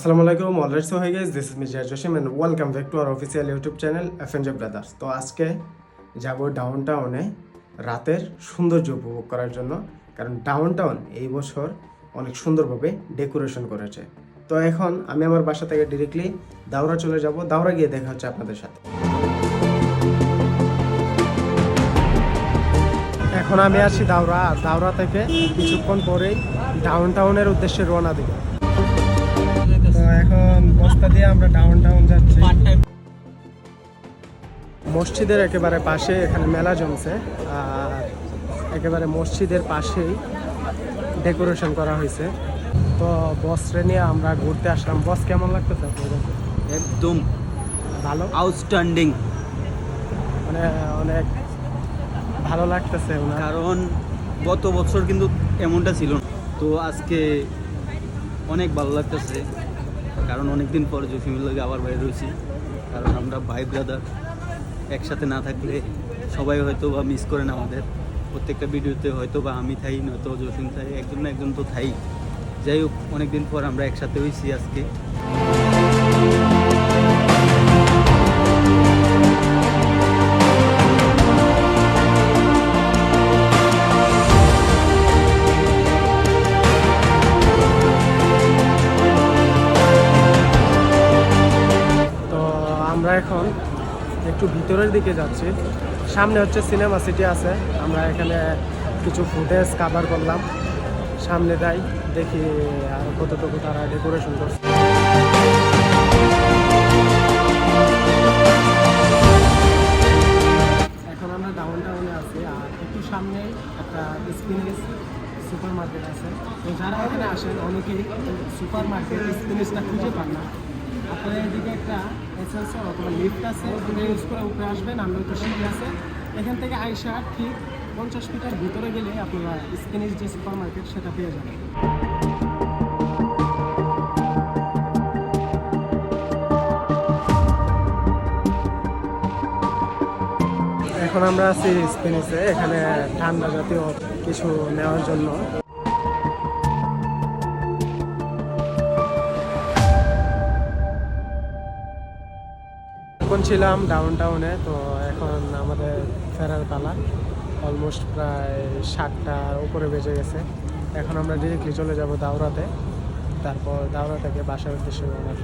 আসসালামু আলাইকুম already so হয়ে গেছে this is Mizar Jasim and welcome back to our official YouTube channel F FNJ brothers তো আজকে যাব ডাউন টাউনে রাতের সৌন্দর্য উপভোগ করার জন্য, কারণ ডাউন টাউন এই বছর অনেক সুন্দরভাবে ডেকোরেশন করেছে। তো এখন আমি আমার বাসা থেকে ডিরেক্টলি দাওরা চলে যাব, দাওরা গিয়ে দেখা হচ্ছে আপনাদের সাথে। এখন আমি আছি দাওরা, আর দাওরা থেকে কিছুক্ষণ পরেই ডাউন টাউনের উদ্দেশ্যে রওনা দিব। এখন বস্তা দিয়ে আমরা ডাউন টাউন যাচ্ছি মসজিদের একেবারে পাশে এখানে মেলা জমছে আর একেবারে মসজিদের পাশেই ডেকোরেশন করা হয়েছে। তো বসরে নিয়ে আমরা ঘুরতে আসলাম। বস কেমন লাগতেছে আপনার একদম ভালো? আউটস্ট্যান্ডিং মানে অনেক ভালো লাগতেছে কারণ গত বছর কিন্তু এমনটা ছিল না। তো আজকে অনেক ভালো লাগতেছে। কারণ অনেকদিন পর জসিমের লগে আবার বাইরে রয়েছি। কারণ আমরা ভাই ব্রাদার একসাথে না থাকলে সবাই হয়তো বা মিস করেন আমাদের। প্রত্যেকটা ভিডিওতে হয়তো বা আমি থাই, নয়তো জসিম থাই, একজন না একজন তো থাই। যাই হোক, অনেকদিন পর আমরা একসাথে হয়েছি আজকে। আমরা এখন একটু ভিতরের দিকে যাচ্ছি। সামনে হচ্ছে সিনেমা সিটি আছে। আমরা এখানে কিছু ফুটেজ কাভার করলাম। সামনে যাই, দেখি আর কতটুকু তারা ডেকোরেশন করছে। এখন আমরা ডাউন টাউনে আছি আর একটু সামনে একটা স্পিনিস সুপার মার্কেট আছে। তো যারা এখানে আসেন, অনেকেই সুপার মার্কেট স্পিনিসটা খুঁজে পান না। আপনারা এদিকে একটা এসেন্সর অথবা লিফট আছে ওটা ইউজ করে উপরে আসবেন আমরা একটু সিঁড়ি আছে। এখান থেকে আইসা ঠিক পঞ্চাশ মিটার ভিতরে গেলে আপনারা স্পিনিস যে সুপার মার্কেট সেটা পেয়ে যাবেন। এখন আমরা আছি স্পেনিসে এখানে ঠান্ডা জাতীয় কিছু নেওয়ার জন্য। এখন ছিলাম ডাউন টাউনে তো এখন আমাদের ফেরার পালা। অলমোস্ট প্রায় সাতটার উপরে বেজে গেছে। এখন আমরা ডিরেক্টলি চলে যাব দাওরাতে। তারপর দাওরা থেকে বাসার উদ্দেশ্যে রওনা।